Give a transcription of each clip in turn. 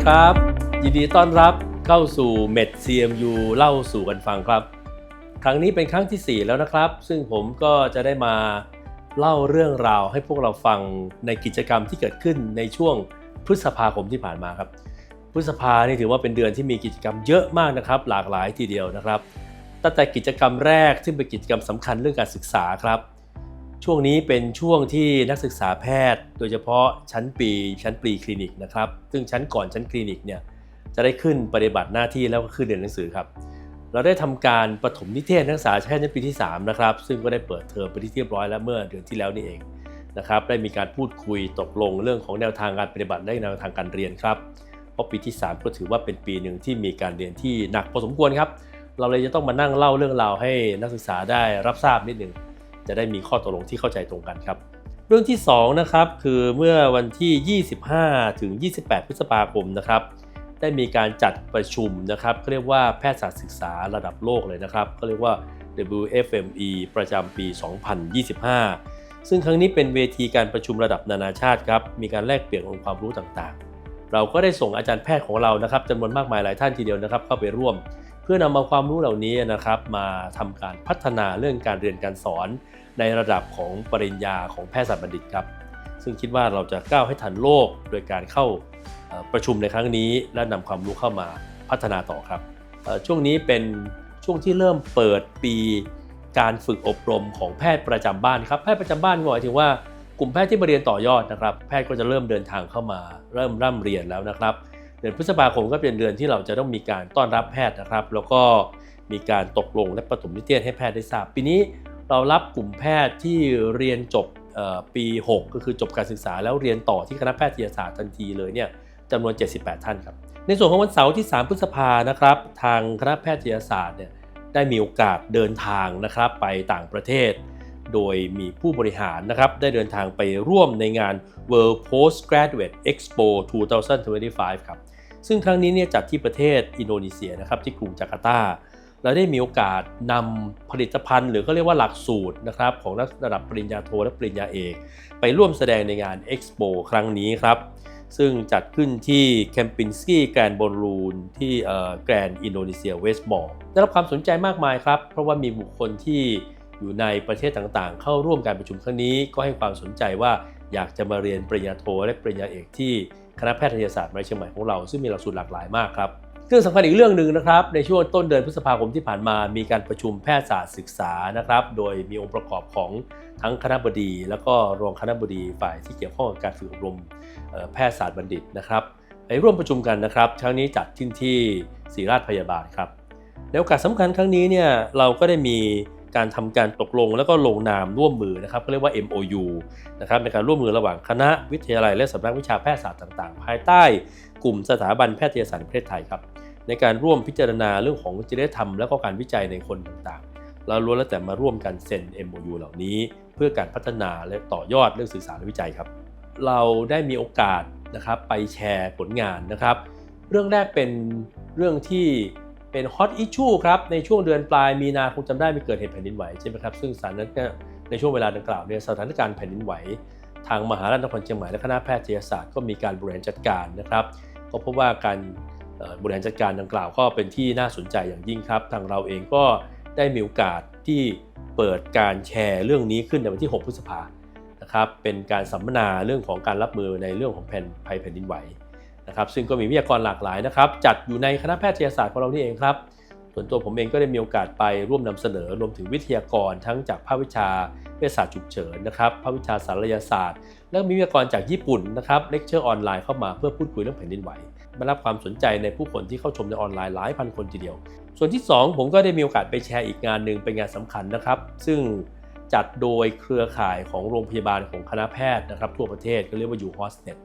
ดีครับ ยินดีต้อนรับเข้าสู่ Med CMU เล่าสู่กันฟังครับ ครั้งนี้เป็นครั้งทีสี่ 4 แล้วนะครับ ซึ่งผมก็จะได้มาเล่าเรื่องราวให้พวกเราฟังในกิจกรรมที่เกิดขึ้นในช่วงพฤษภาคมที่ผ่านมาครับ พฤษภานี่ถือว่าเป็นเดือนที่มีกิจกรรมเยอะมากนะครับ หลากหลายทีเดียวนะครับ ตั้งแต่กิจกรรมแรกซึ่งเป็นกิจกรรมสำคัญเรื่องการศึกษาครับ ช่วงนี้เป็นช่วงที่นักศึกษาแพทย์ โดยเฉพาะชั้นปีชั้นปรีคลินิกนะครับ ซึ่งชั้นก่อนชั้นคลินิกเนี่ยจะได้ขึ้นปฏิบัติหน้าที่แล้วก็ขึ้นเรียนหนังสือครับ เราได้ทำการปฐมนิเทศนักศึกษาแพทย์ชั้นปีที่3นะครับซึ่งก็ได้เปิดเทอมไปที่เรียบร้อยแล้วเมื่อเดือนที่แล้วนี่เองนะครับได้มีการพูดคุยตกลงเรื่องของแนวทางการปฏิบัติและแนวทางการเรียนครับเพราะปีที่ 3 ก็ถือว่าเป็นปีหนึ่งที่มีการเรียนที่หนักพอสมควรครับ เราเลยจะต้องมานั่งเล่าเรื่องราวให้นักศึกษาได้รับทราบนิดหนึ่ง จะได้มีข้อตกลงที่เข้าใจตรงกันครับ เรื่องที่2นะครับคือเมื่อวันที่ 25 ถึง 28 พฤษภาคมนะครับได้มีการจัดประชุมนะครับเขาเรียกว่าแพทยศาสตร์ศึกษาระดับโลกเลยนะครับเขาเรียกว่า WFME ประจำปี 2025 ซึ่งครั้งนี้เป็นเวทีการประชุมระดับนานาชาติครับ มีการแลกเปลี่ยนองค์ความรู้ต่างๆ เราก็ได้ส่งอาจารย์แพทย์ของเรานะครับจำนวนมากมายหลายท่านทีเดียวนะครับ เข้าไปร่วม พื่อนำเอาความรู้เหล่านี้นะครับ มาทำการพัฒนาเรื่องการเรียนการสอนในระดับของปริญญาของแพทยศาสตร์บัณฑิตครับ ซึ่งคิดว่าเราจะก้าวให้ทันโลกโดยการเข้าประชุมในครั้งนี้ และนำความรู้เข้ามาพัฒนาต่อครับช่วงนี้เป็นช่วงที่เริ่มเปิดปีการฝึกอบรมของแพทย์ประจำบ้านครับแพทย์ประจำบ้านก็หมายถึงว่ากลุ่มแพทย์ที่มาเรียนต่อยอดนะครับ แพทย์ก็จะเริ่มเดินทางเข้ามาเริ่มร่ำเรียนแล้วนะครับ เดือนพฤษภาคมก็เป็นเดือนที่เราจะต้องมีการต้อนรับแพทย์นะครับ แล้วก็มีการตกลงและปฐมนิเทศให้แพทย์ได้ทราบ ปีนี้เรารับกลุ่มแพทย์ที่เรียนจบปี 6 ก็คือจบการศึกษาแล้วเรียนต่อที่คณะแพทยศาสตร์ทันทีเลยเนี่ยจำนวน 78 ท่านครับ ในส่วนของวันเสาร์ที่ 3 พฤษภานะครับ ทางคณะแพทยศาสตร์เนี่ยได้มีโอกาสเดินทางนะครับไปต่างประเทศ โดยมีผู้บริหารนะครับได้เดินทางไปร่วมในงาน World Postgraduate Expo 2025 ครับ ซึ่งครั้งนี้เนี่ยจัดที่ประเทศอินโดนีเซียนะครับที่กรุงจาการ์ตาเราได้มีโอกาสนำผลิตภัณฑ์ หรือก็เรียกว่าหลักสูตรนะครับของระดับปริญญาโทและปริญญาเอก ไปร่วมแสดงในงาน Expo ครั้งนี้ครับ ซึ่งจัดขึ้นที่แคมปินสกี้แกรนบอลลูนที่แกรนอินโดนีเซียเวสต์มอลได้รับความสนใจมากมายครับ เพราะว่ามีบุคคลที่อยู่ในประเทศต่างๆ เข้าร่วมการประชุมครั้งนี้ ก็ให้ความสนใจว่าอยากจะมาเรียนปริญญาโทและปริญญาเอกที่ คณะแพทยศาสตร์มหาวิทยาลัยเชียงใหม่ของเรา ซึ่งมีหลักสูตรหลากหลายมากครับเรื่องสำคัญอีกเรื่องหนึ่งนะครับในช่วงต้นเดือนพฤษภาคมที่ผ่านมา มีการประชุมแพทยศาสตร์ศึกษานะครับโดยมีองค์ประกอบของทั้งคณะบดี แล้วก็รองคณะบดีฝ่ายที่เกี่ยวข้องกับการฝึกอบรมแพทยศาสตร์บัณฑิตนะครับไปร่วมประชุมกันนะครับครั้งนี้จัดขึ้นที่ศรีราชพยาบาลครับในโอกาสสำคัญครั้งนี้เนี่ยเราก็ได้มี การทำการตกลงแล้วก็ลงนามร่วมมือนะครับก็เรียกว่า MOU นะครับในการร่วมมือระหว่างคณะวิทยาลัย และสำนักวิชาแพทยศาสตร์ต่างๆ ภายใต้กลุ่มสถาบันแพทยศาสตร์ประเทศไทยครับในการร่วมพิจารณาเรื่องของจริยธรรมและก็การวิจัยในคนต่างๆเราล้วนแล้วแต่มาร่วมกันเซ็น MOU เหล่านี้ เพื่อการพัฒนาและต่อยอดเรื่องสื่อสารและวิจัยครับ เราได้มีโอกาสนะครับไปแชร์ผลงานนะครับ เรื่องแรกเป็นเรื่องที่ เป็นฮอตอิชชูครับในช่วงเดือนปลายมีนาคงจำได้มีเกิดเหตุแผ่นดินไหวใช่ไหมครับซึ่งสารนั้นก็ในช่วงเวลาดังกล่าวเนี่ยสถานการณ์แผ่นดินไหว ทางมหาวิทยาลัยนครเชียงใหม่และคณะแพทยศาสตร์ก็มีการบริหารจัดการนะครับ ก็พบว่าการบริหารจัดการดังกล่าวก็เป็นที่น่าสนใจอย่างยิ่งครับ ทางเราเองก็ได้มีโอกาสที่เปิดการแชร์เรื่องนี้ขึ้นในวันที่ 6 พฤษภานะครับเป็นการสัมมนาเรื่องของการรับมือในเรื่องของแผ่นภัยแผ่นดินไหว นะครับซึ่งก็มีวิทยากรหลากหลายนะครับ จัดอยู่ในคณะแพทยศาสตร์ของเรานี่เองครับ ส่วนตัวผมเองก็ได้มีโอกาสไปร่วมนำเสนอรวมถึงวิทยากรทั้งจากภาควิชาเวชศาสตร์ฉุกเฉินนะครับภาควิชาศัลยศาสตร์ แล้วก็มีวิทยากรจากญี่ปุ่นนะครับเลคเชอร์ออนไลน์เข้ามาเพื่อพูดคุยเรื่องแผ่นดินไหวได้รับความสนใจในผู้คนที่เข้าชมในออนไลน์หลายพันคนทีเดียว ส่วนที่ 2 ผมก็ได้มีโอกาสไปแชร์อีกงานหนึ่งเป็นงานสำคัญนะครับ ซึ่งจัดโดยเครือข่ายของโรงพยาบาลของคณะแพทย์นะครับ ทั่วประเทศก็เรียกว่ายูฮอสเน็ต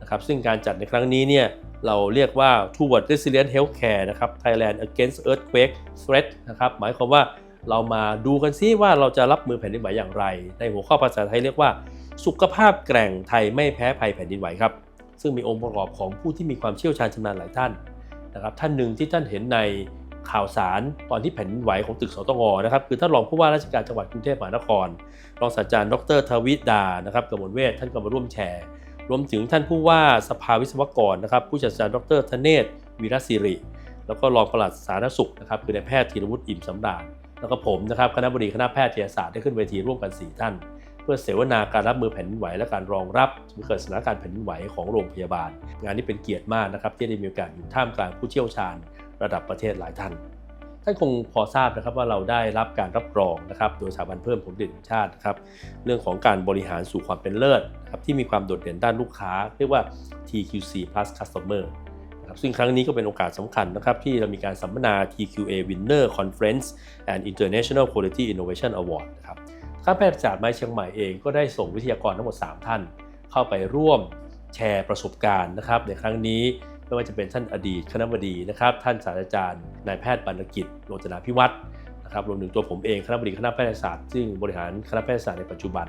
นะครับซึ่งการจัดในครั้งนี้เนี่ยเราเรียกว่า Toward Resilient Healthcare นะครับ Thailand Against Earthquake Threat นะครับหมายความว่าเรามาดูกันซิว่าเราจะรับมือแผ่นดินไหวอย่างไร ในหัวข้อภาษาไทยเรียกว่า สุขภาพแกร่งไทยไม่แพ้ภัยแผ่นดินไหวครับ ซึ่งมีองค์ประกอบของผู้ที่มีความเชี่ยวชาญชำนาญหลายท่านนะครับท่านหนึ่งที่ท่านเห็นในข่าวสารตอนที่แผ่นดินไหวของตึกสตงนะครับคือท่านรองผู้ว่าราชการจังหวัดกรุงเทพมหานครรองศาสตราจารย์ดรทวิดานะครับกมลเวทท่านก็มาร่วมแชร์ รวมถึงท่านผู้ว่าสภาวิศวกรนะครับ ผู้จัดการดรธเนศวีรศิริ แล้วก็รองปลัดสาธารณสุขนะครับคือนายแพทย์ธีรวุฒิอิ่มสำราญแล้วก็ผมนะครับคณะบดีคณะแพทยศาสตร์ได้ขึ้นเวทีร่วมกัน 4 ท่าน เพื่อเสวนาการรับมือแผ่นดินไหว และการรองรับเมื่อเกิดสถานการณ์แผ่นดินไหวของโรงพยาบาล งานนี้เป็นเกียรติมากนะครับที่ได้มีโอกาสอยู่ท่ามกลางผู้เชี่ยวชาญ ระดับประเทศหลายท่าน ท่านคงพอทราบนะครับว่าเราได้รับการรับรองนะครับโดยสถาบันเพิ่มผลผลิตชาตินะครับเรื่องของการบริหารสู่ความเป็นเลิศนะครับที่มีความโดดเด่นด้านลูกค้า เรียกว่า TQC plus customer นะครับซึ่งครั้งนี้ก็เป็นโอกาสสำคัญนะครับที่เรามีการสัมมนา TQA Winner Conference and International Quality Innovation Award นะครับข้าแพทยศาสตร์ไม้เชียงใหม่เองก็ได้ส่งวิทยากรทั้งหมด 3 ท่าน เข้าไปร่วมแชร์ประสบการณ์นะครับในครั้งนี้ ไม่ว่าจะเป็นท่านอดีตคณะบดีนะครับ ท่านศาสตราจารย์นายแพทย์บรรกิจโรจนาพิวัตรนะครับรวมถึงตัวผมเองคณะบดีคณะแพทยศาสตร์ ซึ่งบริหารคณะแพทยศาสตร์ในปัจจุบัน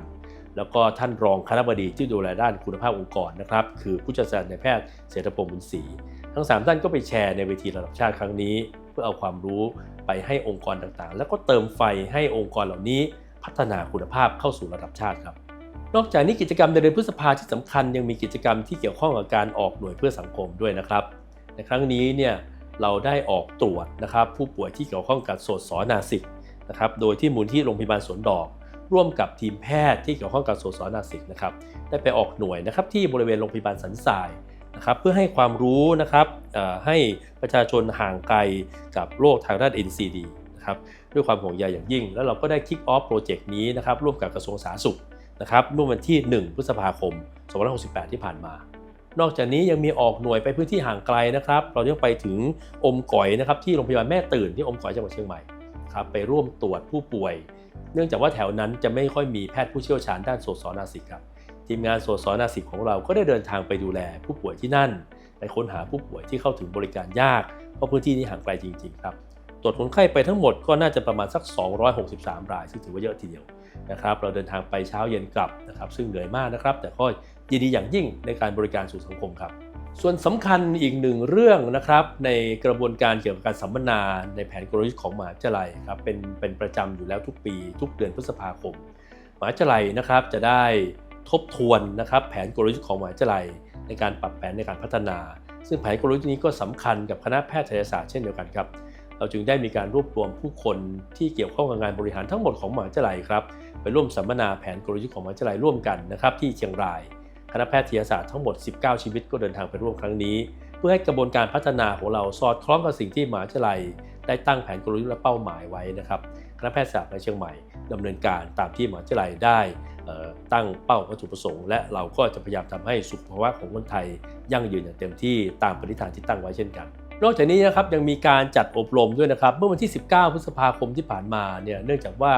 แล้วก็ท่านรองคณะบดีที่ดูแลด้านคุณภาพองค์กรนะครับคือผู้จัดการนายแพทย์เศรษฐพงศ์บุญศรีทั้ง 3 ท่านก็ไปแชร์ในเวทีระดับชาติครั้งนี้ เพื่อเอาความรู้ไปให้องค์กรต่างๆ แล้วก็เติมไฟให้องค์กรเหล่านี้พัฒนาคุณภาพเข้าสู่ระดับชาติครับ นอกจากนี้กิจกรรมในเดือนพฤษภาที่สำคัญยังมีกิจกรรมที่เกี่ยวข้องกับการออกหน่วยเพื่อสังคมด้วยนะครับ ในครั้งนี้เนี่ยเราได้ออกตรวจนะครับผู้ป่วยที่เกี่ยวข้องกับโสตสอนาสิกนะครับโดยที่มูลที่โรงพยาบาลสวนดอก ร่วมกับทีมแพทย์ที่เกี่ยวข้องกับโสตสอนาสิกนะครับได้ไปออกหน่วยนะครับที่บริเวณโรงพยาบาลสันทรายนะครับเพื่อให้ความรู้นะครับให้ประชาชนห่างไกลกับโรคทางด้าน NCD นะครับด้วยความห่วงใยอย่างยิ่ง แล้วเราก็ได้คิกออฟโปรเจกต์นี้นะครับร่วมกับกระทรวงสาธารณสุข นะครับเมื่อวันที่ 1 พฤษภาคม 2568 ที่ผ่านมา นอกจากนี้ยังมีออกหน่วยไปพื้นที่ห่างไกลนะครับ เรายังไปถึงอมก๋อยนะครับที่โรงพยาบาลแม่ตื่นที่อมก๋อยจังหวัดเชียงใหม่ครับไปร่วมตรวจผู้ป่วย เนื่องจากว่าแถวนั้นจะไม่ค่อยมีแพทย์ผู้เชี่ยวชาญด้านโสตสอนาสิกครับทีมงานโสตสอนาสิกของเราก็ได้เดินทางไปดูแลผู้ป่วยที่นั่นไปค้นหาผู้ป่วยที่เข้าถึงบริการยากเพราะพื้นที่นี้ห่างไกลจริง ๆ ครับ ตรวจคนไข้ไปทั้งหมดก็น่าจะประมาณสัก 263 ราย ซึ่งถือว่าเยอะทีเดียวนะครับ เราเดินทางไปเช้าเย็นกลับนะครับ ซึ่งเหนื่อยมากนะครับ แต่ก็ยินดีอย่างยิ่งในการบริการสู่สังคมครับ ส่วนสำคัญอีกหนึ่งเรื่องนะครับ ในกระบวนการเกี่ยวกับการสัมมนาในแผนกลยุทธ์ของมหาวิทยาลัยครับเป็นเป็นประจำอยู่แล้วทุกปี ทุกเดือนพฤษภาคมมหาวิทยาลัยนะครับจะได้ทบทวนนะครับแผนกลยุทธ์ของมหาวิทยาลัย ในการปรับแผนในการพัฒนา ซึ่งแผนกลยุทธ์นี้ก็สำคัญกับคณะแพทยศาสตร์เช่นเดียวกันครับ เราจึงได้มีการรวบรวมผู้คนที่เกี่ยวข้องกับงานบริหารทั้งหมดของมหาวิทยาลัยครับไปร่วมสัมมนาแผนกลยุทธ์ของมหาวิทยาลัยร่วมกันนะครับที่เชียงราย คณะแพทยศาสตร์ทั้งหมด 19 ชีวิตก็เดินทางไปร่วมครั้งนี้ เพื่อให้กระบวนการพัฒนาของเราสอดคล้องกับสิ่งที่มหาวิทยาลัย ได้ตั้งแผนกลยุทธ์และเป้าหมายไว้นะครับคณะแพทยศาสตร์ในเชียงใหม่ดำเนินการตามที่มหาวิทยาลัยได้ตั้งเป้าวัตถุประสงค์ และเราก็จะพยายามทำให้สุขภาวะของคนไทย ยั่งยืนอย่างเต็มที่ตามปณิธานที่ตั้งไว้เช่นกัน นอกจากนี้นะครับยังมีการจัดอบรมด้วยนะครับ เมื่อวันที่ 19 พฤษภาคมที่ผ่านมาเนี่ยเนื่องจากว่า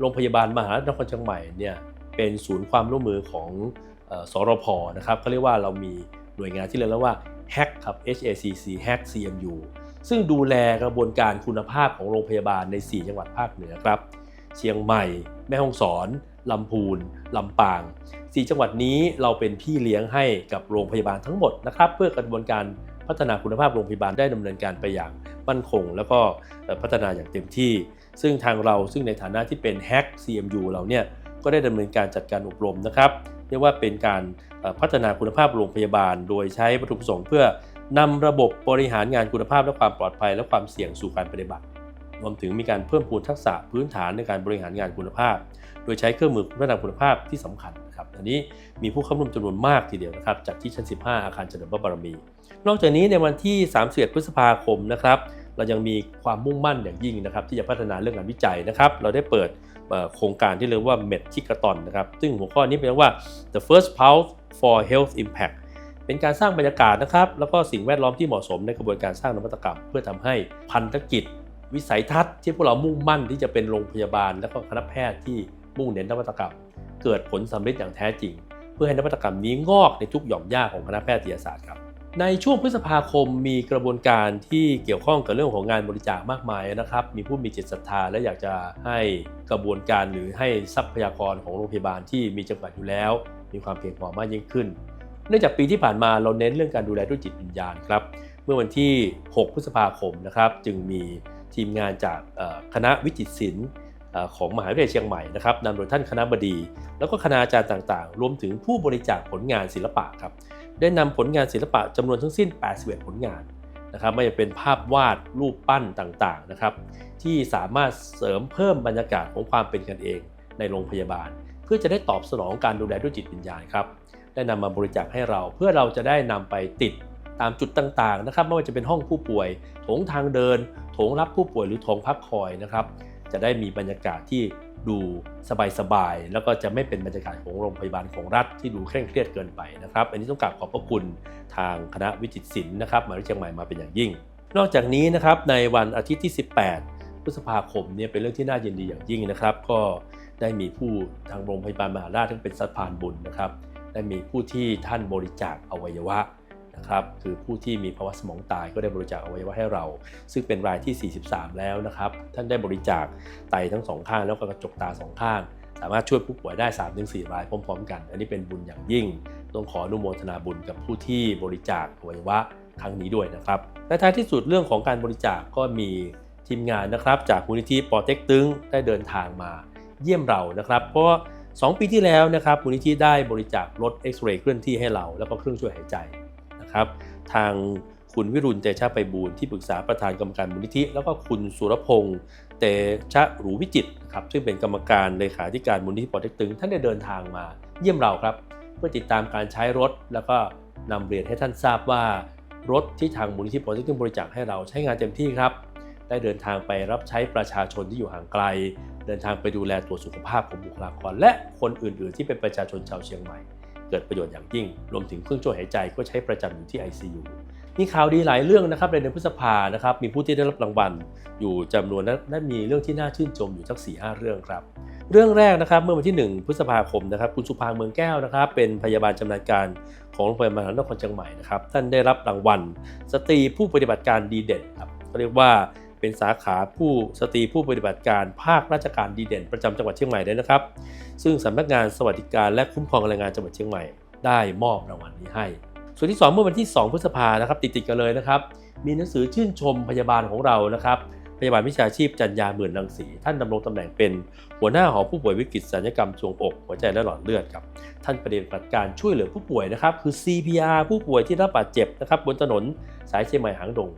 โรงพยาบาลมหาวิทยาลัยนครเชียงใหม่เนี่ยเป็นศูนย์ความร่วมมือของเอ่อสรพนะครับเขาเรียกว่าเรามีหน่วยงานที่เรียกว่า HAC ครับ HACC HAC CMU ซึ่งดูแลกระบวนการคุณภาพของโรงพยาบาลใน 4 จังหวัดภาคเหนือครับ เชียงใหม่ แม่ฮ่องสอน ลำพูน ลำปาง 4 จังหวัดนี้เราเป็นพี่เลี้ยงให้กับโรงพยาบาลทั้งหมดนะครับ เพื่อกระบวนการ พัฒนาคุณภาพโรงพยาบาลได้ดำเนินการไปอย่างมั่นคง แล้วก็พัฒนาอย่างเต็มที่ ซึ่งทางเราซึ่งในฐานะที่เป็น HACC CMU เราเนี่ยก็ได้ดำเนินการจัดการอบรมนะครับเรียกว่าเป็นการพัฒนาคุณภาพโรงพยาบาล โดยใช้วัตถุประสงค์เพื่อนำระบบบริหารงานคุณภาพและความปลอดภัย และความเสี่ยงสู่การปฏิบัติ รวมถึงมีการเพิ่มพูนทักษะพื้นฐานในการบริหารงานคุณภาพ โดยใช้เครื่องมือพัฒนาคุณภาพที่สำคัญนะครับอันนี้มีผู้เข้าร่วมจำนวนมากทีเดียวนะครับจัดที่ชั้น 15 อาคารเฉลิมพระบารมี นอกจากนี้ในวันที่ 31 พฤษภาคมนะครับเรายังมีความมุ่งมั่นอย่างยิ่งนะครับที่จะพัฒนาเรื่องงานวิจัยนะครับเราได้เปิดโครงการที่เรียกว่า Med ชิกาตอนนะครับซึ่งหัวข้อนี้เป็นว่า the first pulse for health impact เป็นการสร้างบรรยากาศนะครับแล้วก็สิ่งแวดล้อมที่เหมาะสมในกระบวนการสร้างนวัตกรรม เพื่อทำให้พันธกิจ วิสัยทัศน์ที่พวกเรามุ่งมั่นที่จะเป็นโรงพยาบาล และก็คณะแพทย์ที่มุ่งเน้นนวัตกรรม เกิดผลสำเร็จอย่างแท้จริง เพื่อให้นวัตกรรมนี้งอกในทุกหย่อมย่าของคณะแพทยศาสตร์ครับ ในช่วงพฤษภาคมมีกระบวนการที่เกี่ยวข้องกับเรื่องของงานบริจาคมากมายนะครับ มีผู้มีจิตศรัทธาและอยากจะให้กระบวนการหรือให้ทรัพยากรของโรงพยาบาลที่มีจำกัดอยู่แล้ว มีความเพียงพอมากยิ่งขึ้น เนื่องจากปีที่ผ่านมาเราเน้นเรื่องการดูแลด้วยจิตวิญญาณครับ เมื่อวันที่ 6 พฤษภาคมนะครับจึงมีทีมงานจากคณะวิจิตรศิลป์ของมหาวิทยาลัยเชียงใหม่นะครับนำโดยท่านคณะบดี แล้วก็คณาจารย์ต่างๆ รวมถึงผู้บริจาคผลงานศิลปะครับ ได้นำผลงานศิลปะจำนวนทั้งสิ้น 81 ผลงานนะครับไม่ว่าจะเป็นภาพวาดรูปปั้นต่างๆนะครับ ที่สามารถเสริมเพิ่มบรรยากาศของความเป็นกันเองในโรงพยาบาล เพื่อจะได้ตอบสนองการดูแลด้วยจิตวิญญาณครับได้นำมาบริจาคให้เรา เพื่อเราจะได้นำไปติดตามจุดต่างๆนะครับไม่ว่าจะเป็นห้องผู้ป่วยโถงทางเดินโถงรับผู้ป่วยหรือโถงพักคอยนะครับ จะได้มีบรรยากาศที่ ดูสบายๆ แล้วก็จะไม่เป็นบรรยากาศของโรงพยาบาลของรัฐที่ดูเคร่งเครียดเกินไปนะครับ อันนี้ต้องกราบขอบพระคุณทางคณะวิจิตรศิลป์นะครับมาทยาลัยเชียงใหม่มาเป็นอย่างยิ่ง นอกจากนี้นะครับในวันอาทิตย์ที่ 18 พฤษภาคมเนี่ยเป็นเรื่องที่น่ายินดีอย่างยิ่งนะครับ ก็ได้มีผู้ทางโรงพยาบาลมหาราชทั้งเป็นสะพานบุญนะครับได้มีผู้ที่ท่านบริจาคอวัยวะ นะครับคือผู้ที่มีภาวะสมองตายก็ได้บริจาคอวัยวะให้เรา ซึ่งเป็นรายที่ 43 แล้วนะครับท่านได้บริจาคไตทั้งสองข้างแล้วก็กระจกตาสองข้าง สามารถช่วยผู้ป่วยได้ 3-4 รายพร้อม ๆ กัน อันนี้เป็นบุญอย่างยิ่ง ต้องขออนุโมทนาบุญกับผู้ที่บริจาคอวัยวะครั้งนี้ด้วยนะครับและท้ายที่สุดเรื่องของการบริจาคก็มีทีมงานนะครับจากมูลนิธิปอเต็กตึงได้เดินทางมาเยี่ยมเรานะครับ เพราะ2ปีที่แล้วนะครับมูลนิธิได้บริจาครถเอ็กซเรย์เคลื่อนที่ให้เรา แล้วก็เครื่องช่วยหายใจ นะครับ ทางคุณวิรุณเตชะไปบูลย์ที่ปรึกษาประธานกรรมการมูลนิธิ แล้วก็คุณสุรพงษ์เตชะหรูวิจิตนะครับซึ่งเป็นกรรมการเลขาธิการมูลนิธิปอเต็กตึงท่านได้เดินทางมา เยี่ยมเราครับ เพื่อติดตามการใช้รถ แล้วก็นำเรียนให้ท่านทราบว่ารถที่ทางมูลนิธิปอเต็กตึงบริจาคให้เราใช้งานเต็มที่ครับ ได้เดินทางไปรับใช้ประชาชนที่อยู่ห่างไกล เดินทางไปดูแลตรวสุขภาพของบุคลากรและคนอื่น ๆ ที่เป็นประชาชนชาวเชียงใหม่ เกิดประโยชน์อย่างยิ่ง รวมถึงเครื่องช่วยหายใจก็ใช้ประจำอยู่ที่ ICU มีข่าวดีหลายเรื่องนะครับในเดือนพฤษภานะครับมีผู้ที่ได้รับรางวัล อยู่จำนวนและมีเรื่องที่น่าชื่นชมอยู่สัก4ีหเรื่องครับเรื่องแรกนะครับเมื่อวันที่ 1 พฤษภาคมนะครับคุณสุภาเมืองแก้วนะครับ เป็นพยาบาลชำนาญการของโรงพยาบาลนครเชียงใหม่นะครับท่านได้รับรางวัล สตรีผู้ปฏิบัติการดีเด่นครับเขาเรียกว่า เป็นสาขาผู้สตรีผู้ปฏิบัติการภาคราชการดีเด่น ประจำจังหวัดเชียงใหม่เลยนะครับ ซึ่งสำนักงานสวัสดิการและคุ้มครองแรงงานจังหวัดเชียงใหม่ ได้มอบรางวัลนี้ให้ ส่วนที่ 2 เมื่อวันที่ 2 พฤษภานะครับติดติดกันเลยนะครับ มีหนังสือชื่นชมพยาบาลของเรานะครับพยาบาลวิชาชีพจัญญาหมื่นรังสี ท่านดำรงตำแหน่งเป็นหัวหน้าหอผู้ป่วยวิกฤตสัญญกรรมทรวงอก หัวใจและหลอดเลือดครับ ท่านปฏิบัติการช่วยเหลือผู้ป่วยนะครับ คือ CPR ผู้ป่วยที่รับบาดเจ็บนะครับบนถนนสายเชียงใหม่หางดง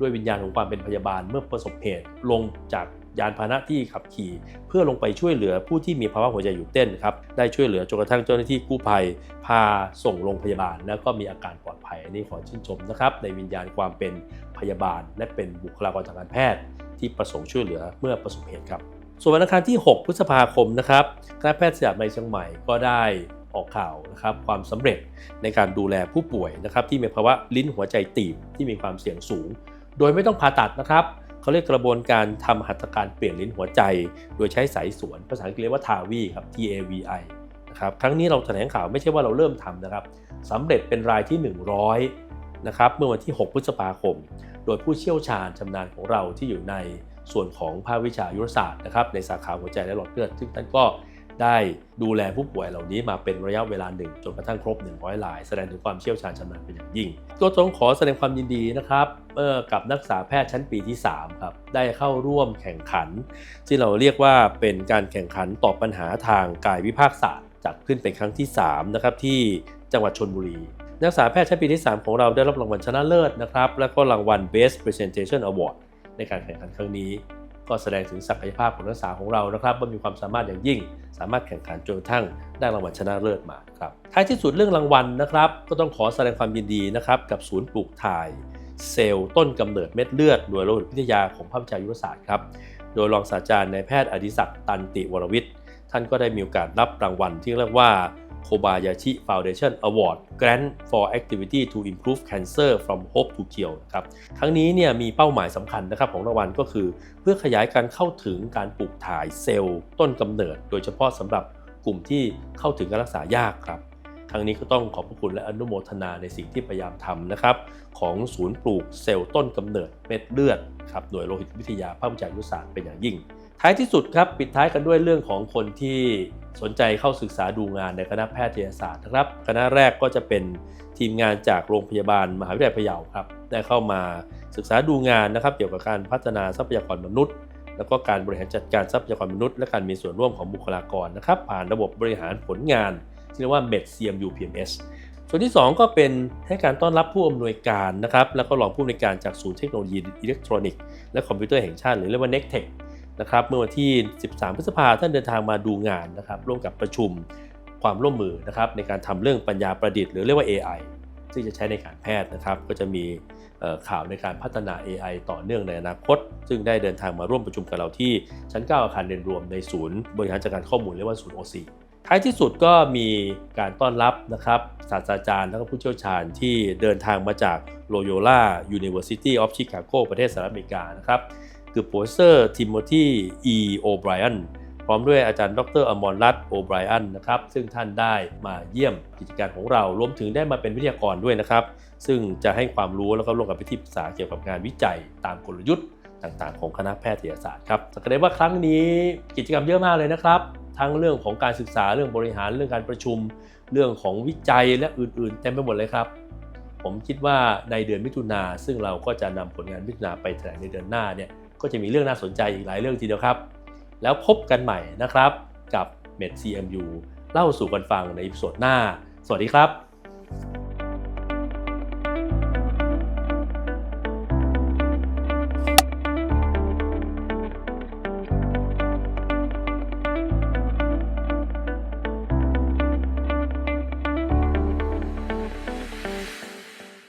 ด้วยวิญญาณของความเป็นพยาบาลเมื่อประสบเหตุลงจากยานพาหนะที่ขับขี่ เพื่อลงไปช่วยเหลือผู้ที่มีภาวะหัวใจหยุดเต้นครับได้ช่วยเหลือจนกระทั่งเจ้าหน้าที่กู้ภัย พาส่งโรงพยาบาล แล้วก็มีอาการปลอดภัยอันนี้ขอชื่นชมนะครับ ในวิญญาณความเป็นพยาบาล และเป็นบุคลากรทางการแพทย์ ที่ประสงค์ช่วยเหลือเมื่อประสบเหตุครับ ส่วนวันอังคารที่ 6 พฤษภาคมนะครับคณะแพทยศาสตร์ในเชียงใหม่ก็ได้ออกข่าวนะครับความสำเร็จในการดูแลผู้ป่วยนะครับที่มีภาวะลิ้นหัวใจตีบที่มีความเสี่ยงสูง โดยไม่ต้องผ่าตัดนะครับเขาเรียกกระบวนการทำหัตถการเปลี่ยนลิ้นหัวใจ โดยใช้สายสวนภาษาอังกฤษเรียกว่าทาวีครับ T A V I นะครับครั้งนี้เราแถลงข่าวไม่ใช่ว่าเราเริ่มทำนะครับสำเร็จเป็นรายที่ 100นะครับเมื่อวันที่ 6 พฤษภาคม โดยผู้เชี่ยวชาญชำนาญของเราที่อยู่ในส่วนของภาควิชายุรศาสตร์นะครับในสาขาหัวใจและหลอดเลือด ซึ่งท่านก็ ได้ดูแลผู้ป่วยเหล่านี้มาเป็นระยะเวลาหนึ่งจนกระทั่งครบ 100ราย แสดงถึงความเชี่ยวชาญชำนาญเป็นอย่างยิ่ง ก็ต้องขอแสดงความยินดีนะครับเมื่อกับนักศึกษาแพทย์ชั้นปีที่ 3 ครับ ได้เข้าร่วมแข่งขัน ที่เราเรียกว่าเป็นการแข่งขันตอบปัญหาทางกายวิภาคศาสตร์จัดขึ้นเป็นครั้งที่3นะครับที่จังหวัดชนบุรีนักศึกษาแพทย์ชั้นปีที่ 3 ของเราได้รับรางวัลชนะเลิศนะครับ และก็รางวัล Best Presentation Award ในการแข่งขันครั้งนี้ ก็แสดงถึงศักยภาพของนักศึกษาของเรานะครับว่ามีความสามารถอย่างยิ่ง สามารถแข่งขันจนกระทั่งได้รางวัลชนะเลิศมาครับท้ายที่สุดเรื่องรางวัลนะครับ ก็ต้องขอแสดงความยินดีนะครับกับศูนย์ปลูกถ่าย เซลล์ต้นกำเนิดเม็ดเลือดหน่วยโลหิตวิทยาของภาควิชายุรศาสตร์ครับโดยรองศาสตราจารย์นายแพทย์อดิศักดิ์ตันติวรวิทย์ท่านก็ได้มีโอกาสรับรางวัลที่เรียกว่า Kobayashi Foundation Award Grant for Activity to Improve Cancer from Hope to Cure ครับทั้งนี้เนี่ยมีเป้าหมายสำคัญนะครับของรางวัลก็คือ เพื่อขยายการเข้าถึงการปลูกถ่ายเซลล์ต้นกำเนิด โดยเฉพาะสำหรับกลุ่มที่เข้าถึงการรักษายากครับครั้งนี้ก็ต้องขอบพระคุณและอนุโมทนาในสิ่งที่พยายามทำนะครับ ของศูนย์ปลูกเซลล์ต้นกำเนิดเม็ดเลือดครับหน่วยโลหิตวิทยาภาควิชายุรศาสตร์เป็นอย่างยิ่ง ท้ายที่สุดครับปิดท้ายกันด้วยเรื่องของคนที่สนใจเข้าศึกษาดูงานในคณะแพทยศาสตร์นะครับ คณะแรกก็จะเป็นทีมงานจากโรงพยาบาลมหาวิทยาลัยพะเยาครับ ได้เข้ามาศึกษาดูงานนะครับ เกี่ยวกับการพัฒนาทรัพยากรมนุษย์ แล้วก็การบริหารจัดการทรัพยากรมนุษย์และการมีส่วนร่วมของบุคลากรนะครับ ผ่านระบบบริหารผลงาน ที่เรียกว่า MED CMU PMS ส่วนที่ 2 ก็เป็นให้การต้อนรับผู้อำนวยการนะครับ แล้วก็รองผู้อำนวยการจากศูนย์เทคโนโลยีอิเล็กทรอนิกส์และคอมพิวเตอร์แห่งชาติ หรือเรียกว่า NECTEC นะครับเมื่อวันที่ 13 พฤษภาท่านเดินทางมาดูงานนะครับร่วมกับประชุมความร่วมมือนะครับในการทำเรื่องปัญญาประดิษฐ์หรือเรียกว่า AI ซึ่งจะใช้ในการแพทย์นะครับ ก็จะมีข่าวในการพัฒนา AI ต่อเนื่องในอนาคต ซึ่งได้เดินทางมาร่วมประชุมกับเราที่ชั้น 9 อาคารเรียนรวมในศูนย์ บริหารจัดการข้อมูลเรียกว่าศูนย์ OC ท้ายที่สุดก็มีการต้อนรับนะครับศาสตราจารย์และผู้เชี่ยวชาญที่เดินทางมาจาก Loyola University of Chicago ประเทศสหรัฐอเมริกานะครับ คือโปรเฟสเซอร์ทิโมธีอีโอไบรอันพร้อมด้วยอาจารย์ดรอมรรัตน์โอไบรอันนะครับซึ่งท่านได้มาเยี่ยมกิจการของเรารวมถึงได้มาเป็นวิทยากรด้วยนะครับ ซึ่งจะให้ความรู้แล้วก็ร่วมกับพิธีปรึกษาเกี่ยวกับงานวิจัยตามกลยุทธ์ต่างๆ ของคณะแพทยศาสตร์ครับสังเกตได้ว่าครั้งนี้กิจกรรมเยอะมากเลยนะครับ ทั้งเรื่องของการศึกษาเรื่องบริหารเรื่องการประชุม เรื่องของวิจัยและอื่นๆเต็มไปหมดเลยครับ ผมคิดว่าในเดือนมิถุนาซึ่งเราก็จะนำผลงานมิถุนาไปแถลงในเดือนหน้าเนี่ย ก็จะมีเรื่องน่าสนใจอีกหลายเรื่องทีเดียวครับ แล้วพบกันใหม่นะครับกับ MedCMU เล่าสู่กันฟังในอีพิโซดหน้า สวัสดีครับ